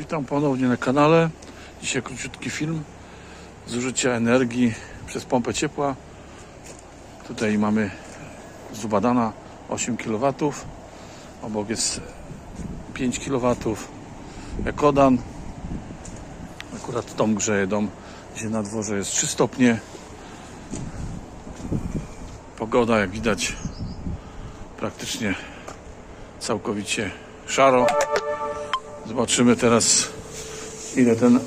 Witam ponownie na kanale. Dzisiaj króciutki film zużycia energii przez pompę ciepła. Tutaj mamy Zubadana 8 kW. Obok jest 5 kW. Ekodan. Akurat dom grzeje dom, gdzie na dworze jest 3 stopnie. Pogoda jak widać praktycznie całkowicie szaro. Zobaczymy teraz, ile ten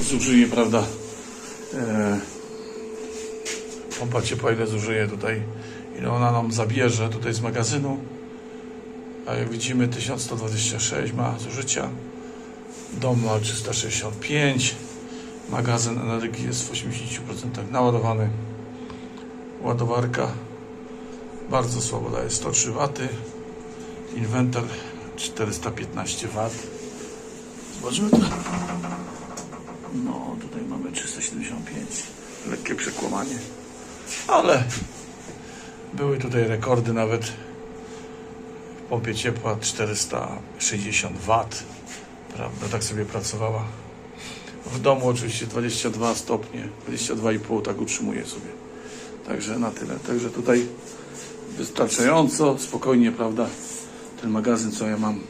zużyje, prawda? E, pompa ciepła, ile zużyje tutaj, ile ona nam zabierze tutaj z magazynu. A jak widzimy, 1126 ma zużycia. Dom ma 365. Magazyn energii jest w 80% naładowany. Ładowarka bardzo słabo daje 103 W. Inwentar 415 W. Zobaczymy to. No, tutaj mamy 375. Lekkie przekłamanie. Ale były tutaj rekordy nawet w pompie ciepła 460 W. Prawda, tak sobie pracowała. W domu oczywiście 22 stopnie, 22,5 tak utrzymuje sobie. Także na tyle. Także tutaj wystarczająco, spokojnie, prawda, ten magazyn, co ja mam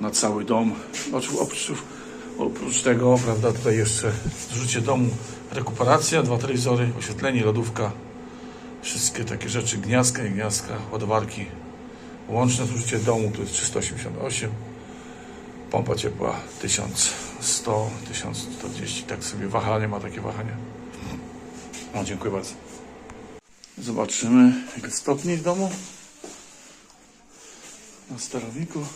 na cały dom. Oprócz, oprócz, tego, prawda, tutaj jeszcze zużycie domu, rekuperacja, dwa telewizory, oświetlenie, lodówka, wszystkie takie rzeczy, gniazdka i gniazdka, ładowarki. Łączne zużycie domu to jest 388, pompa ciepła 1100, 1140, tak sobie wahanie ma takie wahania. No, dziękuję bardzo. Zobaczymy, ile stopni w domu. Na sterowniku.